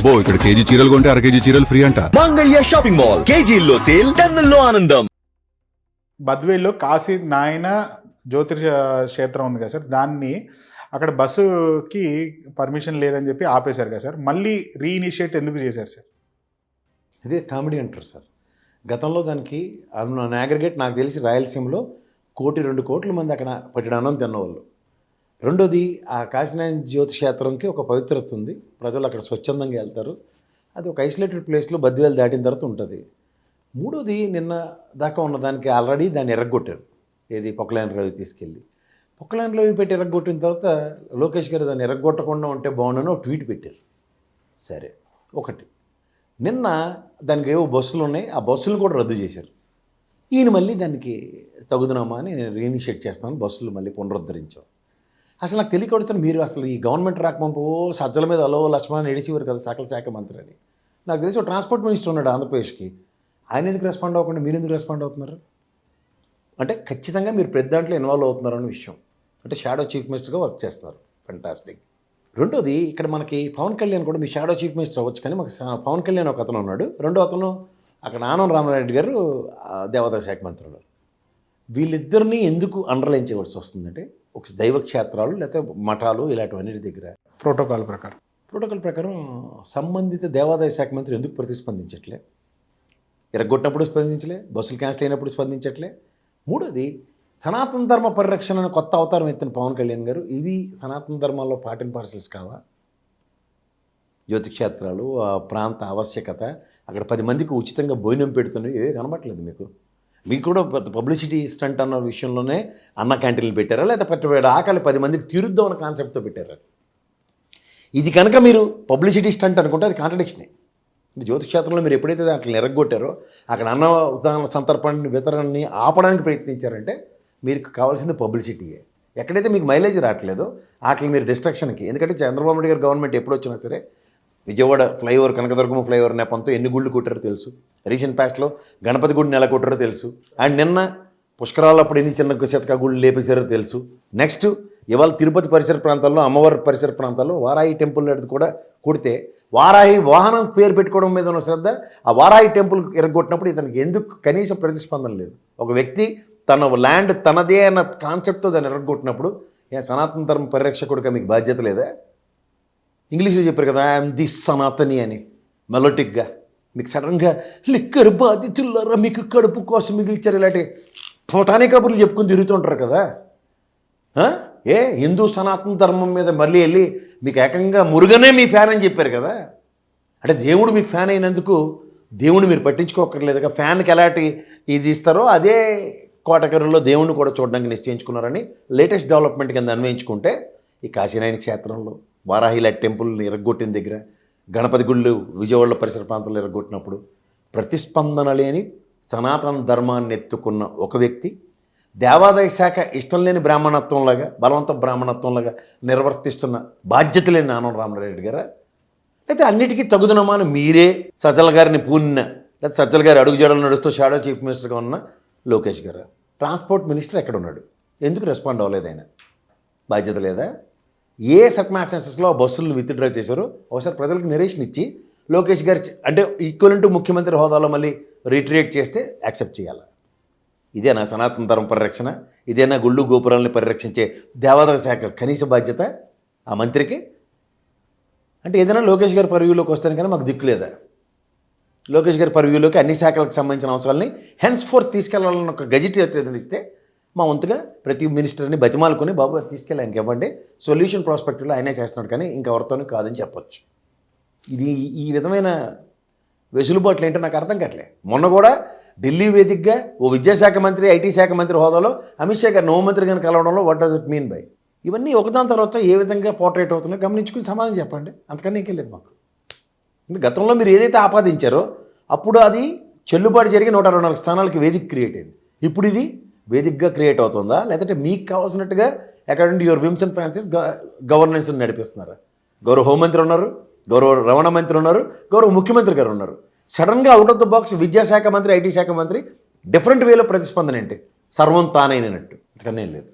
అబ్బో ఇక్కడ కేజీ చీరలు కొంటే అర కేజీ చీరలు ఫ్రీ అంట. మంగళ్య షాపింగ్ మాల్ కేజీల్లో సేల్ టన్నుల్లో ఆనందం. బద్వేల్లో కాశీ నాయన జ్యోతిష క్షేత్రం ఉంది కదా సార్. దాన్ని అక్కడ బస్సుకి పర్మిషన్ లేదని చెప్పి ఆపేశారు కదా సార్. మళ్ళీ రీఇనిషియేట్ ఎందుకు చేశారు సార్? ఇదే కామెడీ అంటారు సార్. గతంలో దానికి అగ్రిగేట్ నాకు తెలిసి రాయలసీమలో కోటి రెండు కోట్ల మంది అక్కడ పట్టిన అన్నం తిన్నవాళ్ళు. రెండోది ఆ కాశీనారాయణ జ్యోతి క్షేత్రంకి ఒక పవిత్రత ఉంది. ప్రజలు అక్కడ స్వచ్ఛందంగా వెళ్తారు. అది ఒక ఐసోలేటెడ్ ప్లేస్లో బద్దివేలు దాటిన తర్వాత ఉంటుంది. మూడోది నిన్న దాకా ఉన్న దానికి ఆల్రెడీ దాన్ని ఎరగొట్టారు. ఏది? పొక్కలాయన రవి తీసుకెళ్ళి. పొక్కలాయన రవి పెట్టి ఎరగొట్టిన తర్వాత లోకేష్ గారు దాన్ని ఎరగొట్టకుండా ఉంటే బాగుండని ఒక ట్వీట్ పెట్టారు. సరే ఒకటి. నిన్న దానికి ఏవో బస్సులు ఉన్నాయి. ఆ బస్సులు కూడా రద్దు చేశారు. ఈయన మళ్ళీ దానికి తగుదనామా అని నేను రీఇనిషియేట్ చేస్తాను. బస్సులు మళ్ళీ పునరుద్ధరించాం. అసలు నాకు తెలియకూడదు మీరు అసలు ఈ గవర్నమెంట్ రాకమంపు సజ్జల మీద అలో లక్ష్మణ్ ఎడిసివారు కదా సకల శాఖ మంత్రి అని నాకు తెలిసి ఒక ట్రాన్స్పోర్ట్ మినిస్టర్ ఉన్నాడు ఆంధ్రప్రదేశ్కి. ఆయన ఎందుకు రెస్పాండ్ అవ్వకుండా మీరు ఎందుకు రెస్పాండ్ అవుతున్నారు? అంటే ఖచ్చితంగా మీరు పెద్ద దాంట్లో ఇన్వాల్వ్ అవుతున్నారు అనే విషయం. అంటే షాడో చీఫ్ మినిస్టర్గా వర్క్ చేస్తారు. ఫెంటాస్టిక్ రెండోది ఇక్కడ మనకి పవన్ కళ్యాణ్ కూడా మీ షాడో చీఫ్ మినిస్టర్ అవ్వచ్చు కానీ మాకు పవన్ కళ్యాణ్ ఒక అతను ఉన్నాడు. రెండో అతను అక్కడ ఆనం రామారెడ్డి గారు దేవాదాయ శాఖ మంత్రి ఉన్నారు. వీళ్ళిద్దరిని ఎందుకు అండర్లైన్ చేయవలసి వస్తుందంటే ఒక దైవ క్షేత్రాలు లేకపోతే మఠాలు ఇలాంటివన్నిటి దగ్గర. ప్రోటోకాల్ ప్రకారం. ప్రోటోకాల్ ప్రకారం సంబంధిత దేవాదాయ శాఖ మంత్రి ఎందుకు ప్రతిస్పందించట్లే? ఎరగొట్టినప్పుడు స్పందించలే బస్సులు క్యాన్సిల్ అయినప్పుడు స్పందించట్లే. మూడోది సనాతన ధర్మ పరిరక్షణను కొత్త అవతారం ఎత్తిన పవన్ కళ్యాణ్ గారు ఇవి సనాతన ధర్మాల్లో పార్టీన్ పార్సల్స్ కావా? జ్యోతిక్షేత్రాలు ఆ ప్రాంత ఆవశ్యకత అక్కడ పది మందికి ఉచితంగా భోజనం పెడుతున్నాయి ఏ కనబట్లేదు మీకు? మీకు కూడా పబ్లిసిటీ స్టంట్ అన్న విషయంలోనే అన్న క్యాంటీన్లు పెట్టారా? లేదా పెట్ట ఆకలి పది మందికి తీరుద్దాం అన్న కాన్సెప్ట్తో పెట్టారా? ఇది కనుక మీరు పబ్లిసిటీ స్టంట్ అనుకుంటే అది కాంట్రడిక్షనే. జ్యోతిక్షేత్రంలో మీరు ఎప్పుడైతే అట్లా ఎరగొట్టారో అక్కడ అన్న ఉదాహరణ సంతర్పణని వితరణని ఆపడానికి ప్రయత్నించారంటే మీకు కావాల్సింది పబ్లిసిటీయే. ఎక్కడైతే మీకు మైలేజ్ రావట్లేదో వాటిని మీరు డిస్ట్రక్షన్కి. ఎందుకంటే చంద్రబాబు నాయుడు గారు గవర్నమెంట్ ఎప్పుడు వచ్చినా సరే విజయవాడ ఫ్లైఓవర్ కనకదుర్గం ఫ్లైఓవర్ నేపంతో ఎన్ని గుళ్ళు కొట్టారో తెలుసు. రీసెంట్ పాస్ట్లో గణపతి గుడిని ఎలా కొట్టారో తెలుసు. అండ్ నిన్న పుష్కరాలు అప్పుడు ఎన్ని చిన్న శతక గుళ్ళు లేపేశారో తెలుసు. నెక్స్ట్ ఇవాళ తిరుపతి పరిసర ప్రాంతాల్లో అమ్మవారి పరిసర ప్రాంతాల్లో వారాయి టెంపుల్ అనేది కూడా కొడితే వారాహి వాహనం పేరు పెట్టుకోవడం మీద ఉన్న శ్రద్ధ ఆ వారాహి టెంపుల్ ఎరగొట్టినప్పుడు ఇతనికి ఎందుకు కనీసం ప్రతిస్పందన లేదు. ఒక వ్యక్తి తన ల్యాండ్ తనదే అన్న కాన్సెప్ట్తో దాన్ని ఎరగొట్టినప్పుడు ఏ సనాతన ధర్మ పరిరక్షకుడిగా మీకు బాధ్యత లేదా? ఇంగ్లీష్లో చెప్పారు కదా ఐఎమ్ ది సనాతని అని. మెలోటిక్గా మీకు సడన్గా లిక్కర్ బాధితులారా మీకు కడుపు కోసం మిగిల్చారు ఇలాంటి పోటానే కబుర్లు చెప్పుకుని తిరుగుతుంటారు కదా. ఏ? హిందూ సనాతన ధర్మం మీద మళ్ళీ వెళ్ళి మీకు ఏకంగా మురుగనే మీ ఫ్యాన్ అని చెప్పారు కదా. అంటే దేవుడు మీకు ఫ్యాన్ అయినందుకు దేవుడు మీరు పట్టించుకోకర్లేదుగా ఫ్యాన్కి ఎలాంటి ఇది ఇస్తారో అదే కోటకరులో దేవుణ్ణి కూడా చూడడానికి నిశ్చయించుకున్నారని లేటెస్ట్ డెవలప్మెంట్ కింద అన్వయించుకుంటే ఈ కాశీనాయని క్షేత్రంలో వారాహిల టెంపుల్ని ఎరగొట్టిన దగ్గర గణపతి గుళ్ళు విజయవాడ పరిసర ప్రాంతాల్లో ఎరగొట్టినప్పుడు ప్రతిస్పందన లేని సనాతన ధర్మాన్ని ఎత్తుకున్న ఒక వ్యక్తి దేవాదాయ శాఖ ఇష్టం లేని బ్రాహ్మణత్వంలాగా బలవంత బ్రాహ్మణత్వంలాగా నిర్వర్తిస్తున్న బాధ్యత లేని ఆనం రామరెడ్డి గారా? అయితే అన్నిటికీ తగుదనమాను మీరే సజ్జల గారిని పూనిన లేదా సజ్జల గారి అడుగుజాడలు నడుస్తూ షాడో చీఫ్ మినిస్టర్గా ఉన్న లోకేష్ గారు? ట్రాన్స్పోర్ట్ మినిస్టర్ ఎక్కడ ఉన్నాడు ఎందుకు రెస్పాండ్ అవ్వలేదు ఆయన? బాధ్యత లేదా? ఏ సర్కమాస్టెన్సెస్లో ఆ బస్సులను విత్డ్రా చేశారో ఒకసారి ప్రజలకు నిరేషన్ ఇచ్చి లోకేష్ గారు అంటే ఈక్వల్ ముఖ్యమంత్రి హోదాలో మళ్ళీ రిట్రియేట్ చేస్తే యాక్సెప్ట్ చేయాలి. ఇదేనా సనాతన ధర్మ పరిరక్షణ? ఇదేనా గుళ్ళు గోపురాలను పరిరక్షించే దేవాదాయ శాఖ కనీస బాధ్యత ఆ మంత్రికి? అంటే ఏదైనా లోకేష్ గారి పరివ్యూలోకి వస్తాను కానీ మాకు దిక్కు లేదా? లోకేష్ గారి పరివ్యూలోకి అన్ని శాఖలకు సంబంధించిన అంశాలని హెన్స్ ఫోర్త్ తీసుకెళ్ళాలని ఒక గజెట్ ఇస్తే మా వంతుగా ప్రతి మినిస్టర్ని బతిమాలుకొని బాబు అది తీసుకెళ్ళి ఆయనకి ఇవ్వండి. సొల్యూషన్ ప్రాస్పెక్టివ్లో ఆయనే చేస్తున్నాడు కానీ ఇంకెవరితోనూ కాదని చెప్పొచ్చు. ఇది ఈ విధమైన వెసులుబాట్లు ఏంటో నాకు అర్థం కావట్లే. మొన్న కూడా ఢిల్లీ వేదికగా ఓ విద్యాశాఖ మంత్రి ఐటీ శాఖ మంత్రి హోదాలో అమిత్ షా గారు నవమంత్రి గారిని కలవడంలో what does it mean by ఇవన్నీ ఒకదాని తర్వాత ఏ విధంగా పోర్ట్రేట్ అవుతున్నాయో గమనించుకుని సమాధానం చెప్పండి. అంతకన్నా ఇంకేం లేదు మాకు. అంటే గతంలో మీరు ఏదైతే ఆపాదించారో అప్పుడు అది చెల్లుబాటు జరిగి నూట అరవై నాలుగు స్థానాలకి వేదిక క్రియేట్ అయింది. ఇప్పుడు ఇది వేదికగా క్రియేట్ అవుతుందా? లేదంటే మీకు కావాల్సినట్టుగా according your whims and fancies governance నడిపిస్తున్నారా? గౌరవ హోంమంత్రి ఉన్నారు గౌరవ రవాణా మంత్రి ఉన్నారు గౌరవ ముఖ్యమంత్రి గారు ఉన్నారు. సడన్గా అవుట్ ఆఫ్ ద బాక్స్ విద్యాశాఖ మంత్రి ఐటీ శాఖ మంత్రి డిఫరెంట్ వేలో ప్రతిస్పందన ఏంటి? సర్వం తానైనట్టు. ఇంతకన్నా ఏం లేదు.